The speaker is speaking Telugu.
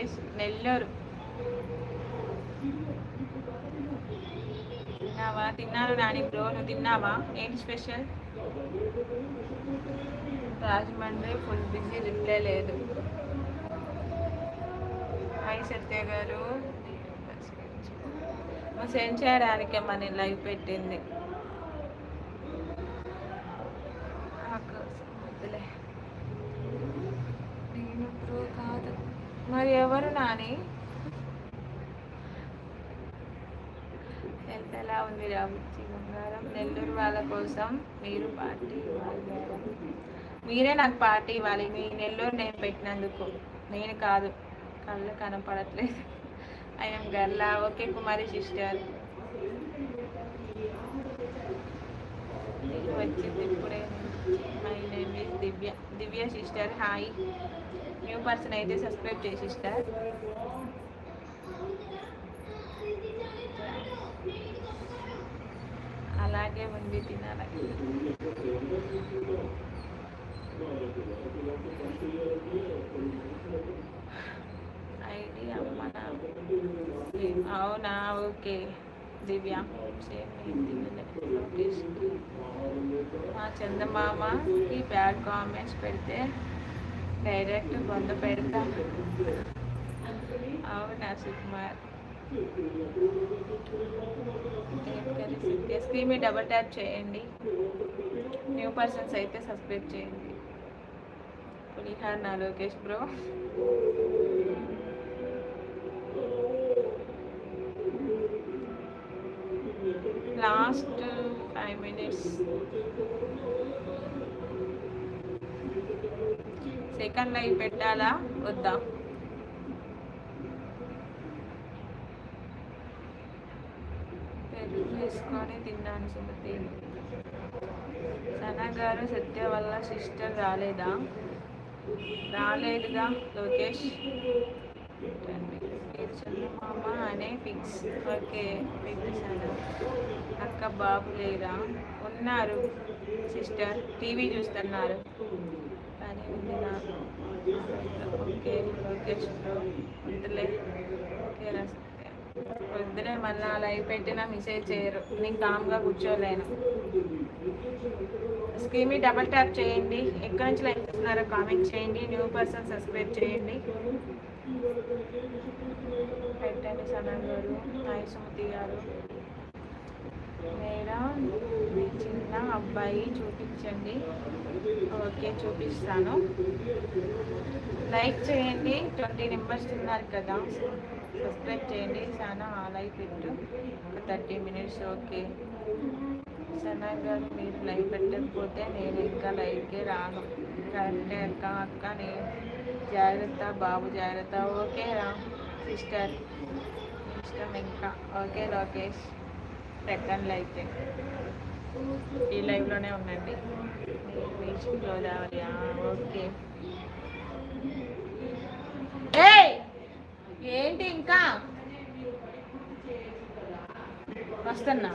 ప్లేస్ నెల్లూరు తిన్నావా? తిన్నాను నాని బ్రో నువ్వు తిన్నావా? ఏంటి special? Rajahmundry full busy reply లేదు. హాయ్ సత్య గారు. మా సెండ్ చేయడానికి మన లైవ్ పెట్టింది నాకు వద్దులే. నేను బ్రో కాదు మరి ఎవరు నాని? హెల్త్ ఎలా ఉంది రాబుచ్చి బంగారం? నెల్లూరు వాళ్ళ కోసం మీరు పార్టీ ఇవ్వాలి. మీరే నాకు పార్టీ ఇవ్వాలి. మీ నెల్లూరు నేను పెట్టినందుకు. నేను కాదు. కళ్ళు కనపడట్లేదు. ఐఎమ్ గర్లా. Okay Kumari sister. వచ్చింది ఇప్పుడే. My name Divya Divya sister hi new person అయితే సబ్స్క్రైబ్ చేసి సార్ అలాగే ఉంది తినాలి. ఐడి అమ్మ అవునా? ఓకే. దివ్య సేమ్ మా చందమామ ఈ బ్యాడ్ కామెంట్స్ పెడితే డైరెక్ట్ వంద పెడతా. అవునా సుకుమార్? స్క్రీన్ మీద డబల్ ట్యాప్ చేయండి. న్యూ పర్సన్స్ అయితే సబ్స్క్రైబ్ చేయండి. పులిహార్ నా Lokesh bro. Last five minutes. Second live పెట్టాలా? వద్దా? పెరుగు వేసుకొని తిన్నాను సుమతి. సనగారు సత్య వల్ల సిస్టర్ రాలేదా? రాలేదుగా లోకేష్. మీరు చందమామ అనే ఫిక్స్. ఓకే పెట్టేశాను అక్క బాబు లేరా? ఉన్నారు సిస్టర్. టీవీ చూస్తున్నారు. పొద్దునే ఓకే లోకేష్ వద్దులే వద్దులే మళ్ళీ లైవ్ పెట్టినా మెసేజ్ చేయరు నేను కామ్గా కూర్చోలేను స్క్రీన్ డబల్ ట్యాప్ చేయండి. ఎక్కడి నుంచి లైక్ చేస్తున్నారో కామెంట్ చేయండి. న్యూ పర్సన్ సబ్స్క్రైబ్ చేయండి. పెట్టండి సనా గారు హాయ్ సుమతి గారు. మేడం మీ చిన్న అబ్బాయి చూపించండి. ఓకే చూపిస్తాను. లైక్ చేయండి. ట్వంటీ మెంబర్స్ ఉన్నారు కదా. సబ్స్క్రైబ్ చేయండి. చాలా ఆల్ పెట్టు. ఒక థర్టీ మినిట్స్ ఓకే. సనా గారు మీరు లైవ్ పెట్టకపోతే నేను ఇంకా లైవ్కే రాను. కరెక్టే అక్క అక్క నేను జాగ్రత్త బాబు జాగ్రత్త. ఓకే రా సిస్టర్. ఇష్టం ఇంకా. ఓకే లోకేష్. సెకండ్ అయితే ఈ లైవ్లోనే ఉండండి. Beach Godavari okay. ఏంటి ఇంకా? వస్తున్నా.